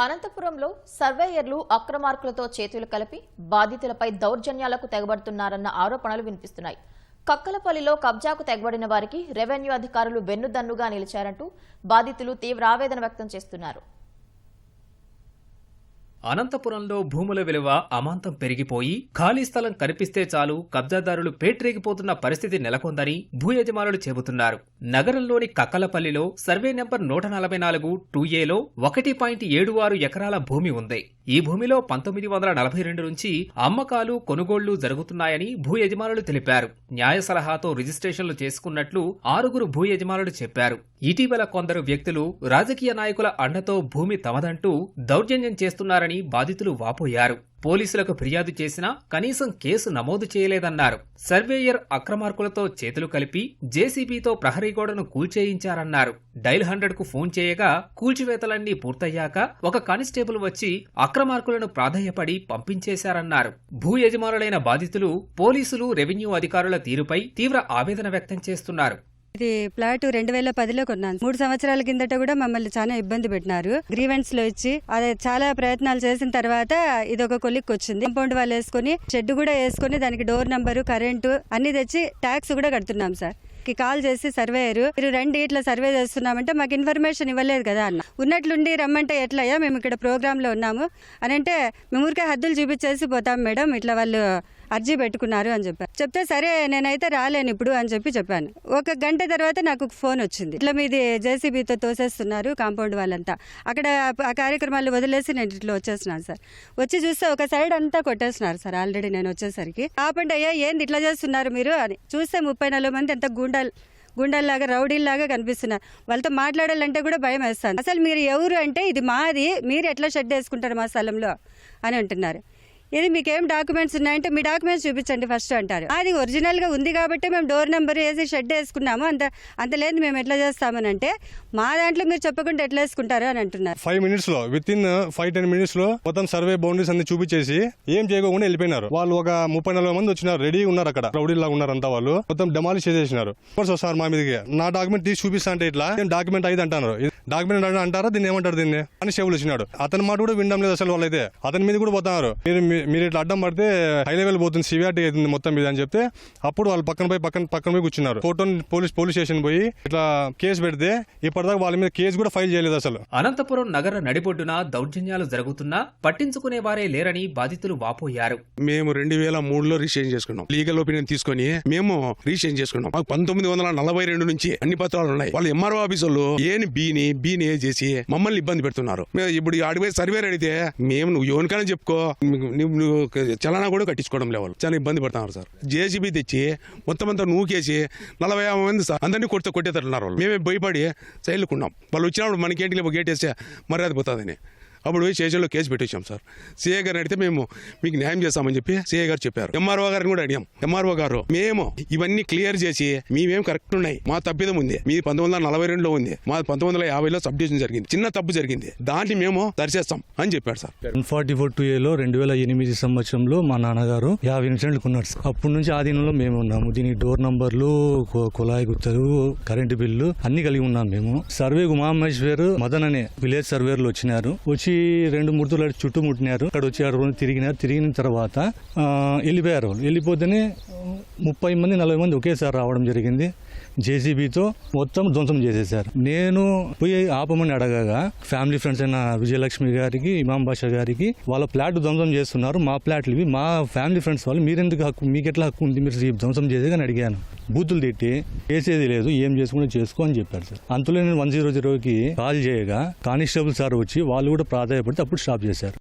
అనంతపురంలో సర్వేయర్లు అక్రమార్కులతో చేతులు కలిపి బాధితులపై దౌర్జన్యాలకు తెగబడుతున్నారన్న ఆరోపణలు వినిపిస్తున్నాయి. కక్కలపల్లిలో కబ్జాకు తెగబడిన వారికి రెవెన్యూ అధికారులు వెన్నుదన్నుగా నిలిచారంటూ బాధితులు తీవ్ర ఆవేదన వ్యక్తం చేస్తున్నారు. అనంతపురంలో భూముల విలువ అమాంతం పెరిగిపోయి ఖాళీ స్థలం కనిపిస్తే చాలు కబ్జాదారులు పేట్రేగిపోతున్న పరిస్థితి నెలకొందని భూ యజమానులు చెబుతున్నారు. నగరంలోని కక్కలపల్లిలో సర్వే నెంబర్ నూట నలభై నాలుగు టూ ఏలో ఒకటి పాయింట్ ఏడు ఆరు ఎకరాల భూమి ఉంది. ఈ భూమిలో పంతొమ్మిది వందల నలభై రెండు నుంచి అమ్మకాలు కొనుగోళ్ళు జరుగుతున్నాయని భూ యజమానులు తెలిపారు. న్యాయ సలహాతో రిజిస్ట్రేషన్లు చేసుకున్నట్లు ఆరుగురు భూ యజమానులు చెప్పారు. ఇటీవల కొందరు వ్యక్తులు రాజకీయ నాయకుల అండతో భూమి తమదంటూ దౌర్జన్యం చేస్తున్నారని బాధితులు వాపోయారు. పోలీసులకు ఫిర్యాదు చేసినా కనీసం కేసు నమోదు చేయలేదన్నారు. సర్వేయర్ అక్రమార్కులతో చేతులు కలిపి జేసీబీతో ప్రహరీ గోడను కూల్చేయించారన్నారు. డైల్ హండ్రెడ్కు ఫోన్ చేయగా కూల్చివేతలన్నీ పూర్తయ్యాక ఒక కానిస్టేబుల్ వచ్చి అక్రమార్కులను ప్రాధేయపడి పంపించేశారన్నారు. భూ యజమానులైన బాధితులు పోలీసులు రెవెన్యూ అధికారుల తీరుపై తీవ్ర ఆవేదన వ్యక్తం చేస్తున్నారు. ఇది ప్లాట్ రెండు వేల పదిలో కొన్నాను. మూడు సంవత్సరాల కిందట కూడా మమ్మల్ని చాలా ఇబ్బంది పెట్టినారు. గ్రీవెంట్స్లో ఇచ్చి అది చాలా ప్రయత్నాలు చేసిన తర్వాత ఇది ఒక కొలిక్ వచ్చింది. కంపౌండ్ వాళ్ళు వేసుకొని షెడ్ కూడా వేసుకొని దానికి డోర్ నంబరు కరెంటు అన్ని తెచ్చి ట్యాక్స్ కూడా కడుతున్నాం సార్. కి కాల్ చేసి సర్వేయరు. మీరు రండి ఇట్లా సర్వే చేస్తున్నామంటే మాకు ఇన్ఫర్మేషన్ ఇవ్వలేదు కదా అన్న. ఉన్నట్లుండి రమ్మంటే ఎట్లయ్యా? మేము ఇక్కడ ప్రోగ్రామ్లో ఉన్నాము. అని అంటే మేము ఊరికే హద్దులు చూపించేసి పోతాం మేడం. ఇట్లా వాళ్ళు అర్జీ పెట్టుకున్నారు అని చెప్పారు. చెప్తే సరే నేనైతే రాలేను ఇప్పుడు అని చెప్పి చెప్పాను. ఒక గంట తర్వాత నాకు ఫోన్ వచ్చింది. ఇట్లా మీది జేసీబీతో తోసేస్తున్నారు కాంపౌండ్ వాళ్ళంతా. అక్కడ ఆ కార్యక్రమాలు వదిలేసి నేను ఇట్లా వచ్చేస్తున్నాను సార్. వచ్చి చూస్తే ఒక సైడ్ అంతా కొట్టేస్తున్నారు సార్. ఆల్రెడీ నేను వచ్చేసరికి. ఆపండి అయ్యా ఏంది ఇట్లా చేస్తున్నారు మీరు అని. చూస్తే ముప్పై నలభై మంది ఎంత గుండాలు గుండెల్లాగా రౌడీల్లాగా కనిపిస్తున్నారు. వాళ్ళతో మాట్లాడాలంటే కూడా భయం వేస్తాను. అసలు మీరు ఎవరు అంటే ఇది మాది మీరు ఎట్లా షెడ్ వేసుకుంటారు మా స్థలంలో? అని అంటున్నారు. ఇది మీకేం డాక్యుమెంట్స్ ఉన్నాయంటే మీ డాక్యుమెంట్స్ చూపించండి ఫస్ట్ అంటారు. అది ఒరిజినల్గా ఉంది కాబట్టి మేము డోర్ నెంబర్ వేసి షెడ్ వేసుకున్నాము. అంత అంత లేదు మేము ఎట్లా చేస్తామని అంటే మా దాంట్లో మీరు చెప్పకుండా ఎట్లా వేసుకుంటారు అని అంటున్నారు. ఫైవ్ మినిట్స్లో విత్ ఇన్ ఫైవ్ టెన్ మినిట్స్లో మొత్తం సర్వే బౌండరీస్ అన్ని చూపించేసి ఏం చేయకుండా వెళ్ళిపోయినారు. వాళ్ళు ఒక ముప్పై నలభై మంది వచ్చినారు రెడీ ఉన్నారు అక్కడ. రౌడీ లాగా ఉన్నారు అంతా వాళ్ళు. మొత్తం డెమాలిష్ చేసేసినారు. ఫోర్స్ వస్తారు మా మీదకి నా డాక్యుమెంట్ తీసి చూపిస్తా అంటే ఇట్లా డాక్యుమెంట్ అయితే అంటారు డాక్యుమెంట్ అంటారా దీన్ని ఏమంటారు దీన్ని? అని చెవులు వచ్చినాడు. అతని మాట కూడా వినడం లేదు అసలు వాళ్ళైతే. అతని మీద కూడా పోతున్నారు. మీరు మీరు ఇట్లా అడ్డం పడితే హై లెవెల్ పోతుంది సివియారిటీ అవుతుంది మొత్తం మీద అని చెప్తే అప్పుడు వాళ్ళు పక్కన పోయి పక్కన పక్కన పోయి కూర్చున్నారు. ఫోటోని పోలీస్ పోలీస్ స్టేషన్ పోయి ఇట్లా కేసు పెడితే ఇప్పటిదాకా వాళ్ళ మీద కేసు కూడా ఫైల్ చేయలేదు అసలు. అనంతపురం నగర నడిబొడ్డున దౌర్జన్యాలు జరుగుతున్నా పట్టించుకునే వారే లేరని బాధితులు వాపోయారు. మేము రెండు వేల మూడులో రిజిస్ట్రేషన్ చేసుకున్నాం. లీగల్ ఒపీనియన్ తీసుకొని మేము రిజిస్ట్రేషన్ చేసుకున్నాం. మాకు పంతొమ్మిది వందల నలభై రెండు నుంచి అన్ని పత్రాలు ఉన్నాయి. వాళ్ళు ఎంఆర్ఓ ఆఫీసులు ఏని బీని బీని ఏ చేసి మమ్మల్ని ఇబ్బంది పెడుతున్నారు. ఇప్పుడు అడిపోయి సర్వేర్ అడిగితే మేము నువ్వు ఎవరికైనా చెప్పుకో చలనా కూడా కట్టించుకోవడం లేవు చాలా ఇబ్బంది పడుతున్నారు సార్. జేసీబీ తెచ్చి మొత్తం అంతా నూకేసి నలభై యాభై మంది సార్ అందరినీ కొడితే కొట్టేటట్టున్నారు వాళ్ళు. మేమే భయపడి సైలుకున్నాం వాళ్ళు వచ్చినప్పుడు మనకేంటి గేట్ వేస్తే మర్యాద పోతుందని. అప్పుడు పోయి స్టేషన్లో కేసు పెట్టించాం సార్. సీఏ గారిని అడిగితే మేము మీకు న్యాయం చేస్తామని చెప్పి సీఏ గారు చెప్పారు. ఎంఆర్ఓ గారిని కూడా అడిగాం. ఎంఆర్ఓ గారు మేము ఇవన్నీ క్లియర్ చేసి మేమేం కరెక్ట్ ఉన్నాయి. మా తప్పిదం ఉంది. మీ పంతొమ్మిది వందల నలభై రెండులో ఉంది. మా పంతొమ్మిది వందల యాభైలో సబ్ డివిజన్ జరిగింది. చిన్న తప్పు జరిగింది. దాన్ని మేము సరిచేస్తాం అని చెప్పాడు sir. One forty four two ఏలో రెండు వేల ఎనిమిది సంవత్సరంలో మా నాన్నగారు యాభై ఇన్సిడెంట్లు కొన్నారు సార్. అప్పటి నుంచి ఆధీనంలో మేము ఉన్నాము. దీనికి డోర్ నంబర్లు కుళాయి గుత్తలు కరెంటు బిల్లు అన్ని కలిగి ఉన్నాం మేము. సర్వే ఉమామహేశ్వర్ మదన్ అనే విలేజ్ సర్వేర్లు వచ్చినారు. వచ్చి రెండు మూడు చుట్టూ చుట్టుముట్టినారు. అక్కడ వచ్చి ఆరు రోజులు తిరిగినారు. తిరిగిన తర్వాత వెళ్ళిపోయారు వాళ్ళు. వెళ్ళిపోతేనే ముప్పై మంది నలభై మంది ఒకేసారి రావడం జరిగింది. జేసీబీతో మొత్తం ధ్వంసం చేసేసారు నేను పోయి ఆపమని అడగగా ఫ్యామిలీ ఫ్రెండ్స్ అయిన విజయలక్ష్మి గారికి ఇమాం బాషా గారికి వాళ్ళ ఫ్లాట్ ధ్వంసం చేస్తున్నారు మా ఫ్లాట్లు ఇవి మా ఫ్యామిలీ ఫ్రెండ్స్ వాళ్ళు మీరెందుకు హక్కు మీకు ఎట్లా హక్కు ఉంది మీరు ధ్వంసం చేసేది అని అడిగాను. బూతులు తిట్టి చేసేది లేదు ఏం చేసుకుంటే చేసుకో అని చెప్పారు సార్. అంతలో నేను వన్ జీరో జీరోకి కాల్ చేయగా కానిస్టేబుల్ సార్ వచ్చి వాళ్ళు కూడా ప్రాధాయపడితే అప్పుడు స్టాప్ చేశారు.